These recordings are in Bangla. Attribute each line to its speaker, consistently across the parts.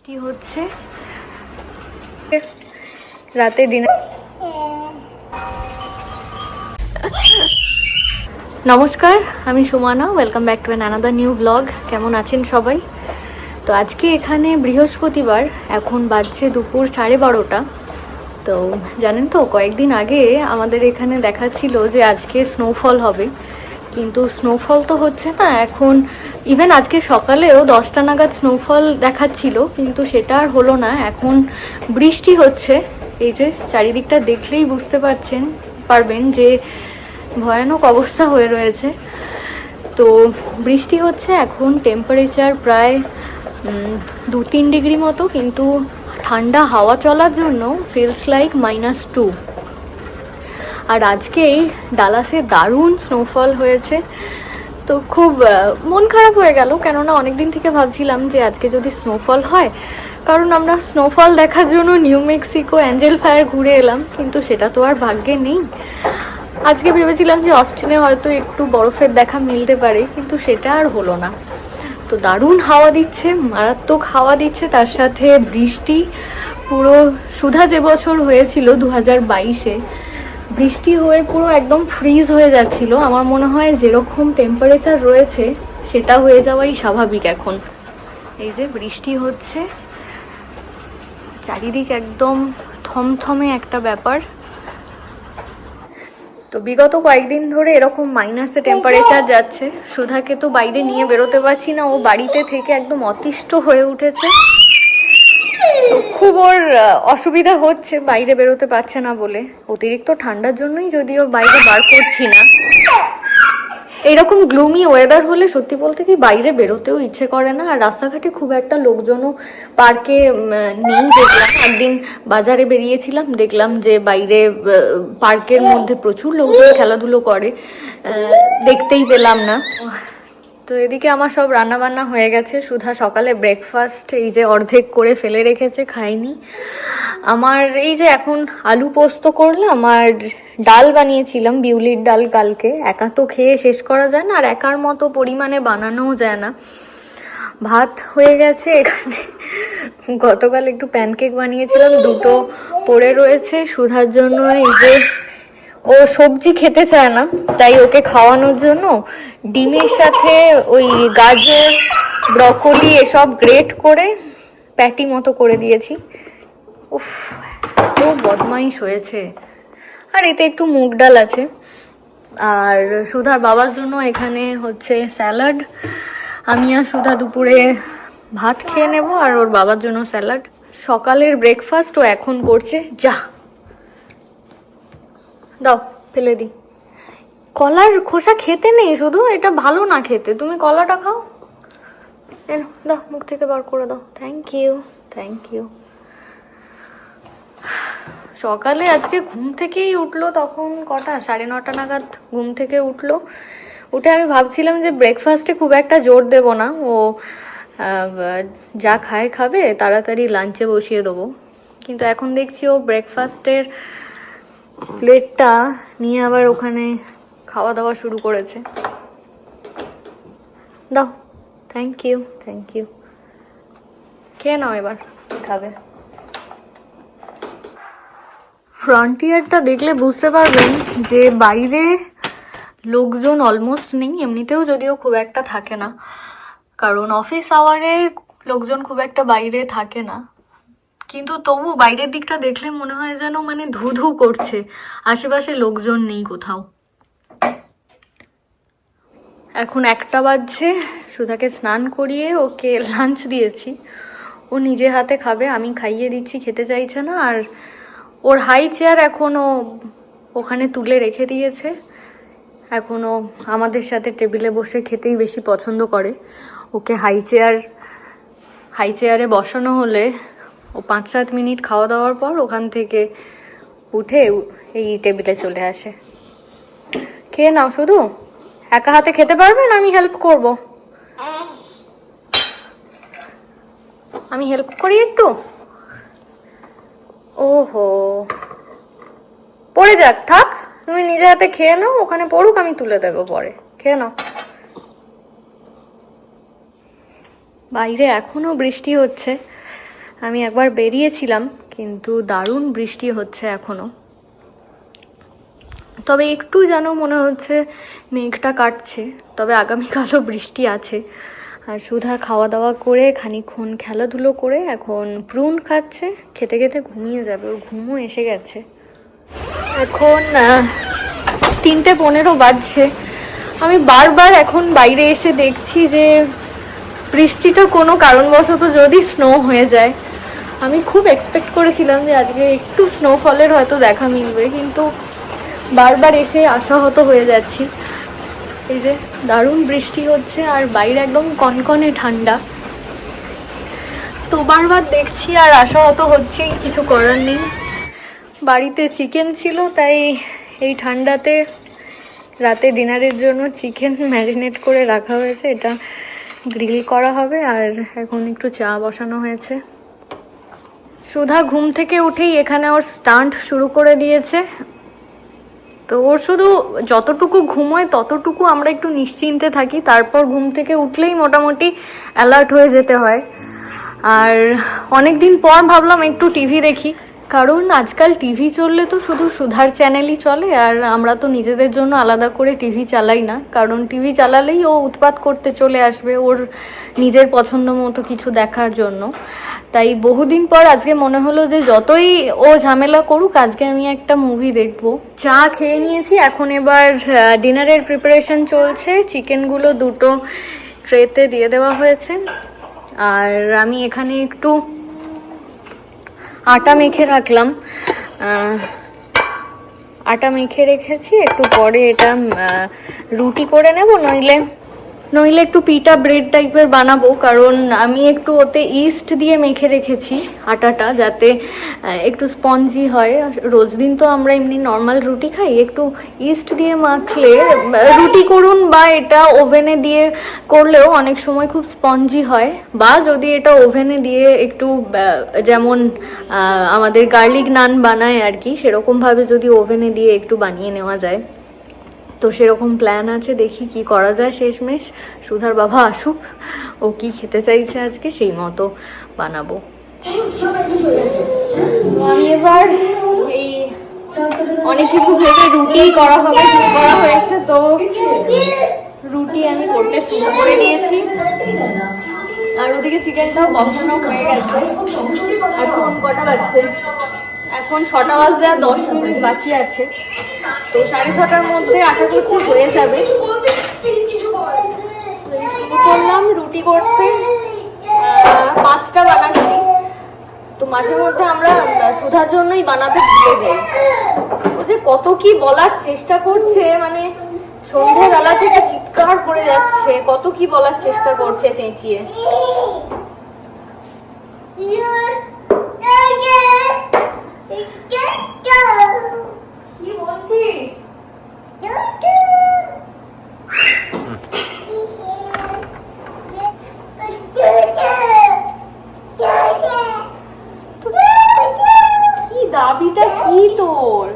Speaker 1: বৃষ্টি হচ্ছে। রাতে ডিনার নমস্কার, আমি Sumana welcome back to an another new blog কেমন আছেন সবাই? তো আজকে এখানে বৃহস্পতিবার, এখন বাজছে দুপুর সাড়ে বারোটা। তো জানেন তো, কয়েকদিন আগে আমাদের এখানে দেখাচ্ছিল যে আজকে স্নোফল হবে। কিন্তু স্নোফল তো হচ্ছে না, এখন ইভেন আজকে সকালেও দশটা নাগাদ স্নোফল দেখাচ্ছিল, কিন্তু সেটা আর হলো না, এখন বৃষ্টি হচ্ছে। এই যে চারিদিকটা দেখলেই বুঝতে পারছেন, পারবেন যে ভয়ানক অবস্থা হয়ে রয়েছে। তো বৃষ্টি হচ্ছে এখন টেম্পারেচার প্রায় দু তিন ডিগ্রি মতো, কিন্তু ঠান্ডা হাওয়া চলার জন্য ফিলস লাইক মাইনাস টু আর আজকেই ডালাসে দারুণ স্নোফল হয়েছে। তো খুব মন খারাপ হয়ে গেল, কেননা অনেক দিন থেকে ভাবছিলাম যে আজকে যদি স্নোফল হয়, কারণ আমরা স্নোফল দেখার জন্য নিউ মেক্সিকো অ্যাঞ্জেল ফায়ার ঘুরে এলাম, কিন্তু সেটা তো আর ভাগ্যে নেই। আজকে ভেবেছিলাম যে অস্টিনে হয়তো একটু বরফের দেখা মিলতে পারে, কিন্তু সেটা আর হলো না। তো দারুণ হাওয়া দিচ্ছে, মারাত্মক হাওয়া দিচ্ছে, তার সাথে বৃষ্টি, পুরো সুধা যে বছর হয়েছিল দু হাজার বাইশে বৃষ্টি হয়ে পুরো একদম ফ্রিজ হয়ে যাচ্ছিল। আমার মনে হয় যেরকম টেম্পারেচার রয়েছে, সেটা হয়ে যাওয়াই স্বাভাবিক এখন। এই যে বৃষ্টি হচ্ছে, চারিদিক একদম থমথমে একটা ব্যাপার। তো বিগত কয়েকদিন ধরে এরকম মাইনাসে টেম্পারেচার যাচ্ছে। সুধাকে তো বাইরে নিয়ে বেরোতে পারছি না, ও বাড়িতে থেকে একদম অতিষ্ঠ হয়ে উঠেছে। খুব ওর অসুবিধা হচ্ছে, বাইরে বেরোতে পারছে না বলে। অতিরিক্ত ঠান্ডার জন্যই যদিও বাইরে বার করছি না। এরকম গ্লুমি ওয়েদার হলে সত্যি বলতে কি বাইরে বেরোতেও ইচ্ছে করে না। আর রাস্তাঘাটে খুব একটা লোকজনও পার্কে নেই দেখলাম। একদিন বাজারে বেরিয়েছিলাম, দেখলাম যে বাইরে পার্কের মধ্যে প্রচুর লোকজন খেলাধুলো করে। দেখতেই পেলাম না। তো এদিকে আমার সব রান্না বান্না হয়ে গেছে। সুধা সকালে ব্রেকফাস্ট এই যে অর্ধেক করে ফেলে রেখেছে খাইনি আমার এই যে এখন আলু পোস্ত করলাম আর ডাল বানিয়েছিলাম, বিউলির ডাল কালকে। একা তো খেয়ে শেষ করা যায় না, আর একার মতো পরিমাণে বানানোও যায় না। ভাত হয়ে গেছে এখানে। গতকাল একটু প্যানকেক বানিয়েছিলাম, দুটো পড়ে রয়েছে। সুধার জন্য এই যে ও সবজি খেতে চায় না, তাই ওকে খাওয়ানোর জন্য ডিমের সাথে ওই গাজর, ব্রকলি এসব গ্রেট করে প্যাটি মতো করে দিয়েছি। উফ, এত বদমাইশ হয়েছে। আর এতে একটু মুগ ডাল আছে। আর সুধার বাবার জন্য এখানে হচ্ছে স্যালাড। আমি আর সুধা দুপুরে ভাত খেয়ে নেব আর ওর বাবার জন্য স্যালাড। সকালের ব্রেকফাস্ট ও এখন করছে। যা। দাও, ফেলে দি কলার খোসা খেতে নেই শুধু, এটা ভালো না খেতে। তুমি কলাটা খাও। এনো দাও, মুখ থেকে বার করে দাও। থ্যাংক ইউ থ্যাংক ইউ সকালে আজকে ঘুম থেকেই উঠল তখন কটা? সাড়ে নটা নাগাদ ঘুম থেকে উঠল। উঠে আমি ভাবছিলাম যে ব্রেকফাস্টে খুব একটা জোর দেব না। ও যা খায় খাবে, তাড়াতাড়ি লাঞ্চে বসিয়ে দেবো। কিন্তু এখন দেখছি ও ব্রেকফাস্টের প্লেটটা নিয়ে আবার ওখানে খাওয়া দাওয়া শুরু করেছে। দাও থ্যাংক ইউ থ্যাংক ইউ খেয়ে নাও এবার, খাবে। ফ্রন্টিয়ারটা দেখলে বুঝতে পারবেন যে বাইরে লোকজন অলমোস্ট নেই, এমনিতেও যদিও খুব একটা থাকে না। কারণ অফিস আওয়ারে লোকজন খুব একটা বাইরে থাকে না। কিন্তু তবু বাইরের দিকটা দেখলে মনে হয় যেন মানে ধু করছে। আশেপাশে লোকজন নেই কোথাও। এখন একটা বাজছে। সুধাকে স্নান করিয়ে ওকে লাঞ্চ দিয়েছি। ও নিজে হাতে খাবে, আমি খাইয়ে দিচ্ছি, খেতে চাইছে না। আর ওর হাই চেয়ার এখনও ওখানে তুলে রেখে দিয়েছে। এখনও আমাদের সাথে টেবিলে বসে খেতেই বেশি পছন্দ করে। ওকে হাই চেয়ার হাই চেয়ারে বসানো হলে ও পাঁচ সাত মিনিট খাওয়া দাওয়ার পর ওখান থেকে উঠে এই টেবিলে চলে আসে। খেয়ে নাও শুধু। একা হাতে খেতে পারবেন? আমি হেল্প করব। আমি হেল্প করি একটু? ওহো। পড়ে যাক, থাক। তুমি নিজে হাতে খেয়ে নাও, ওখানে পড়ুক, আমি তুলে দেবো পরে। খেয়ে নাও। বাইরে এখনও বৃষ্টি হচ্ছে। আমি একবার বেরিয়েছিলাম, কিন্তু দারুণ বৃষ্টি হচ্ছে এখনও। তবে একটু যেন মনে হচ্ছে মেঘটা কাটছে, তবে আগামীকালও বৃষ্টি আছে। আর সুধা খাওয়া দাওয়া করে খানিক্ষণ খেলাধুলো করে, এখন প্রুন খাচ্ছে, খেতে খেতে ঘুমিয়ে যাবে, ওর ঘুমও এসে গেছে। এখন তিনটে পনেরো বাজছে। আমি বারবার এখন বাইরে এসে দেখছি যে বৃষ্টিটা কোনো কারণবশত যদি স্নো হয়ে যায়, আমি খুব এক্সপেক্ট করেছিলাম যে আজকে একটু স্নোফলের হয়তো দেখা মিলবে, কিন্তু বারবার এসে আশাহত হয়ে যাচ্ছি। এই যে দারুণ বৃষ্টি হচ্ছে আর বাইরে একদম কনকনে ঠান্ডা। তো বারবার দেখছি আর আশাহত হচ্ছি, কিছু করার নেই। বাড়িতে চিকেন ছিল, তাই এই ঠান্ডাতে রাতে ডিনারের জন্য চিকেন ম্যারিনেট করে রাখা হয়েছে। এটা গ্রিল করা হবে আর এখন একটু চা বসানো হয়েছে। সুধা ঘুম থেকে উঠেই এখানে ওর স্টান্ট শুরু করে দিয়েছে। তো ওর শুধু যতটুকু ঘুমোয় ততটুকু আমরা একটু নিশ্চিন্তে থাকি। তারপর ঘুম থেকে উঠলেই মোটামুটি অ্যালার্ট হয়ে যেতে হয়। আর অনেক দিন পর ভাবলাম একটু টিভি দেখি। কারণ আজকাল টিভি চললে তো শুধু সুধার চ্যানেলই চলে, আর আমরা তো নিজেদের জন্য আলাদা করে টিভি চালাই না। কারণ টিভি চালালেই ও উৎপাত করতে চলে আসবে ওর নিজের পছন্দ মতো কিছু দেখার জন্য। তাই বহুদিন পর আজকে মনে হলো যে যতই ও ঝামেলা করুক, আজকে আমি একটা মুভি দেখব। চা খেয়ে নিয়েছি, এখন এবার ডিনারের প্রিপারেশন চলছে। চিকেনগুলো দুটো ট্রেতে দিয়ে দেওয়া হয়েছে। আর আমি এখানে একটু আটা মেখে রাখলাম। আটা মেখে রেখেছি একটু পরে এটা রুটি করে নেব নইলে নইলে একটু পিটা ব্রেড টাইপের বানাবো, কারণ আমি একটু ওতে ইস্ট দিয়ে মেখে রেখেছি আটাটা, যাতে একটু স্পঞ্জি হয়। রোজ দিন তো আমরা এমনি নর্মাল রুটি খাই, একটু ইস্ট দিয়ে মাখলে রুটি করুন বা এটা ওভেনে দিয়ে করলেও অনেক সময় খুব স্পঞ্জি হয়। বা যদি এটা ওভেনে দিয়ে একটু যেমন আমাদের গার্লিক নান বানায় আর কি, সেরকমভাবে যদি ওভেনে দিয়ে একটু বানিয়ে নেওয়া যায়। তো সেরকম প্ল্যান আছে, দেখি কি করা যায় শেষমেশ। সুধার বাবা আসুক, ও কি খেতে চাইছে আজকে সেই মতো বানাবো। আমি এবার এই অনেক কিছু ভেবে রুটি করা হবে করা হয়েছে তো রুটি আমি করতে শুরু করে দিয়েছি। আর ওদিকে চিকেনটাও বসানো হয়ে গেছে। এখন কটা বাজছে? এখন ছটা বাজতে আর দশ মিনিট বাকি আছে। তো সাড়ে ছটার মধ্যে আশা করছি হয়ে যাবে করলাম রুটি করতে পাঁচটা বানাচ্ছি তো মাঝে মধ্যে আমরা সুধার জন্যই বানাতে ভুলে যাই ও যে কত কি বলার চেষ্টা করছে মানে সন্ধ্যাবেলা থেকে চিৎকার করে যাচ্ছে কত কি বলার চেষ্টা করছে চেঁচিয়ে কি কি দাবিটা কি তোর?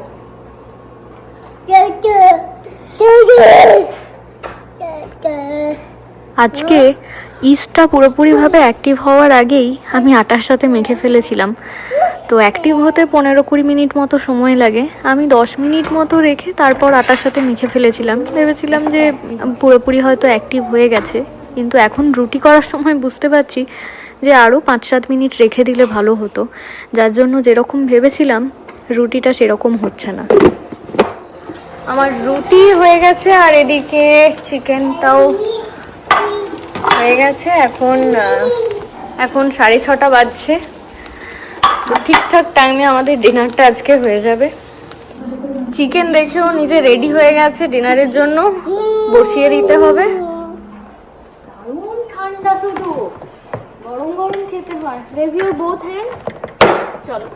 Speaker 1: আজকে ইস্টটা পুরোপুরিভাবে অ্যাক্টিভ হওয়ার আগেই আমি আটার সাথে মেখে ফেলেছিলাম। তো অ্যাক্টিভ হতে পনেরো কুড়ি মিনিট মতো সময় লাগে। আমি দশ মিনিট মতো রেখে তারপর আটার সাথে মেখে ফেলেছিলাম। ভেবেছিলাম যে পুরোপুরি হয়তো অ্যাক্টিভ হয়ে গেছে। কিন্তু এখন রুটি করার সময় বুঝতে পারছি যে আরও পাঁচ সাত মিনিট রেখে দিলে ভালো হতো। যার জন্য যেরকম ভেবেছিলাম, রুটিটা সেরকম হচ্ছে না। আমার রুটি হয়ে গেছে আর এদিকে চিকেনটাও হয়ে গেছে। এখন এখন সাড়ে ছটা বাজছে। ঠিকঠাক টাইমে আমাদের ডিনারটা আজকে হয়ে যাবে চিকেন দেখেও নিজে রেডি হয়ে গেছে ডিনারের জন্য বসিয়ে দিতে হবে দারুণ ঠান্ডা শুধু গরম গরম খেতে হয় রেজ ইউর বোথ হ্যান্ড চলো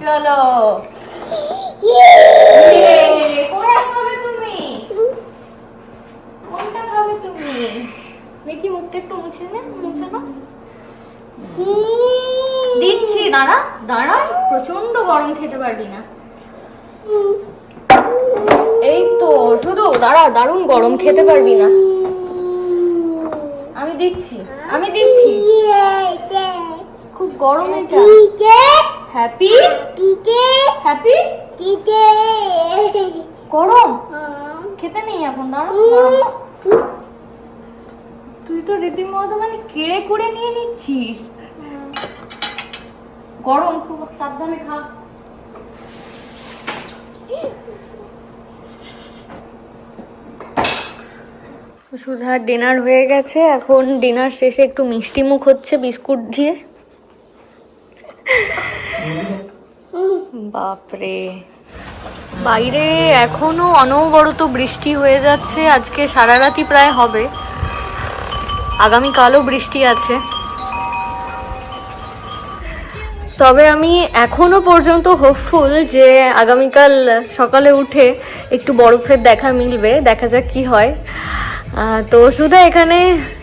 Speaker 1: চলো কোনটা খাবে তুমি কোনটা খাবে তুমি দেখি মুখটা একটু মুছে নে মুছে না দিচ্ছি দাঁড়া দাঁড়া প্রচণ্ড গরম খেতে পারবি না এই দাঁড়া, দারুণ গরম, খেতে পারবি না। আমি দিচ্ছি আমি দিচ্ছি। খুব গরম এটা। হ্যাপি হ্যাপি গরম? খেতে নেই এখন দাঁড়া। তুই তো রীতিমতো মানে কেড়ে কুড়ে নিয়ে নিচ্ছিস। গরম, খুব সাবধানে খা। সুধার ডিনার হয়ে গেছে। এখন ডিনার শেষে একটু মিষ্টি মুখ হচ্ছে বিস্কুট দিয়ে। বাপরে। বাইরে এখনও অনবরত বৃষ্টি হয়ে যাচ্ছে। আজকে সারা রাতি প্রায় হবে। আগামীকালও বৃষ্টি আছে। তবে আমি এখনও পর্যন্ত হোপফুল যে আগামীকাল সকালে উঠে একটু বরফের দেখা মিলবে। দেখা যাক কি হয়। তো শুধু এখানে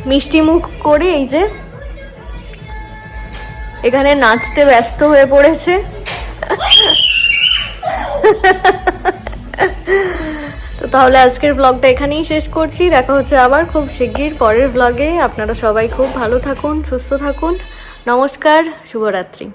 Speaker 1: মিষ্টি মুখ করে এই যে এখানে নাচতে ব্যস্ত হয়ে পড়েছে। তো তাহলে আজকের ব্লগটা এখানেই শেষ করছি। দেখা হচ্ছে আবার খুব শিগগির পরের ব্লগে আপনারা সবাই খুব ভালো থাকুন, সুস্থ থাকুন। নমস্কার, শুভরাত্রি।